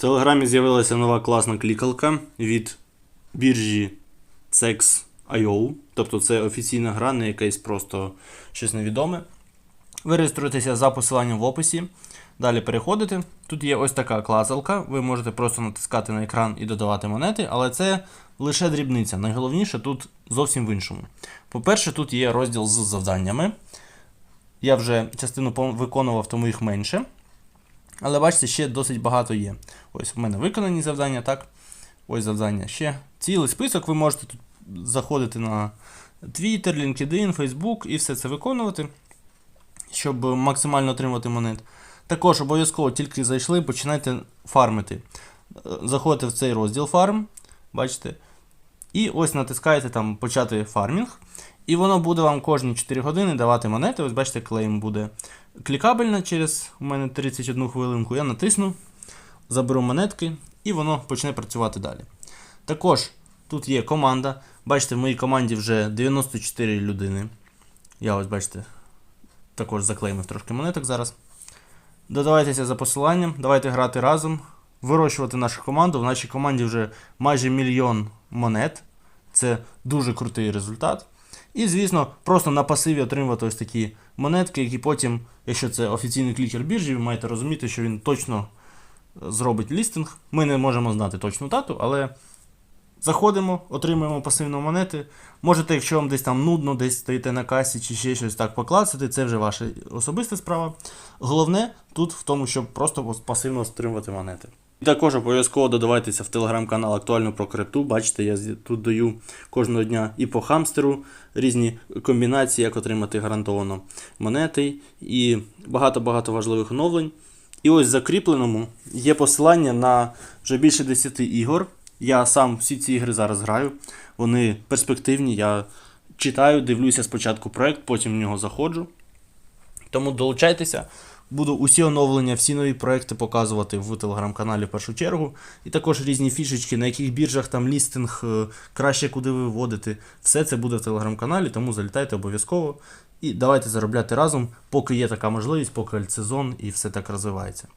В Телеграмі з'явилася нова класна клікалка від біржі Sex.io. Тобто це офіційна гра, не якесь просто щось невідоме. Ви реєструєтеся за посиланням в описі. Далі переходите. Тут є ось така клацалка. Ви можете просто натискати на екран і додавати монети, але це лише дрібниця. Найголовніше тут зовсім в іншому. По-перше, тут є розділ з завданнями. Я вже частину виконував, тому їх менше. Але бачите, ще досить багато є. Ось в мене виконані завдання, так. Ось завдання ще. Цілий список ви можете тут заходити на Twitter, LinkedIn, Facebook і все це виконувати, щоб максимально отримати монет. Також обов'язково тільки зайшли, починайте фармити. Е, Заходите в цей розділ фарм, бачите. І ось натискаєте там почати фармінг. І воно буде вам кожні 4 години давати монети. Ось бачите, клейм буде клікабельно через у мене 31 хвилинку. Я натисну, заберу монетки, і воно почне працювати далі. Також тут є команда. Бачите, в моїй команді вже 94 людини. Я ось бачите, також заклеймив трошки монеток зараз. Додавайтеся за посиланням, давайте грати разом, вирощувати нашу команду. В нашій команді вже майже мільйон монет. Це дуже крутий результат. І, звісно, просто на пасиві отримувати ось такі монетки, які потім, якщо це офіційний клікер біржі, ви маєте розуміти, що він точно е, зробить лістинг. Ми не можемо знати точну дату, але заходимо, отримуємо пасивно монети. Можете, якщо вам десь там нудно, десь стоїте на касі чи ще щось так поклацати, це вже ваша особиста справа. Головне тут в тому, щоб просто пасивно отримувати монети. І також обов'язково додавайтеся в телеграм-канал Актуально про крипту. Бачите, я тут даю кожного дня і по хамстеру різні комбінації, як отримати гарантовано монети, і багато-багато важливих оновлень. І ось в закріпленому є посилання на вже більше 10 ігор. Я сам всі ці ігри зараз граю. Вони перспективні. Я читаю, дивлюся спочатку проект, потім в нього заходжу. Тому долучайтеся. Буду усі оновлення, всі нові проекти показувати в телеграм-каналі в першу чергу. І також різні фішечки, на яких біржах там лістинг, е, краще куди виводити. Все це буде в телеграм-каналі, тому залітайте обов'язково. І давайте заробляти разом, поки є така можливість, поки альтсезон і все так розвивається.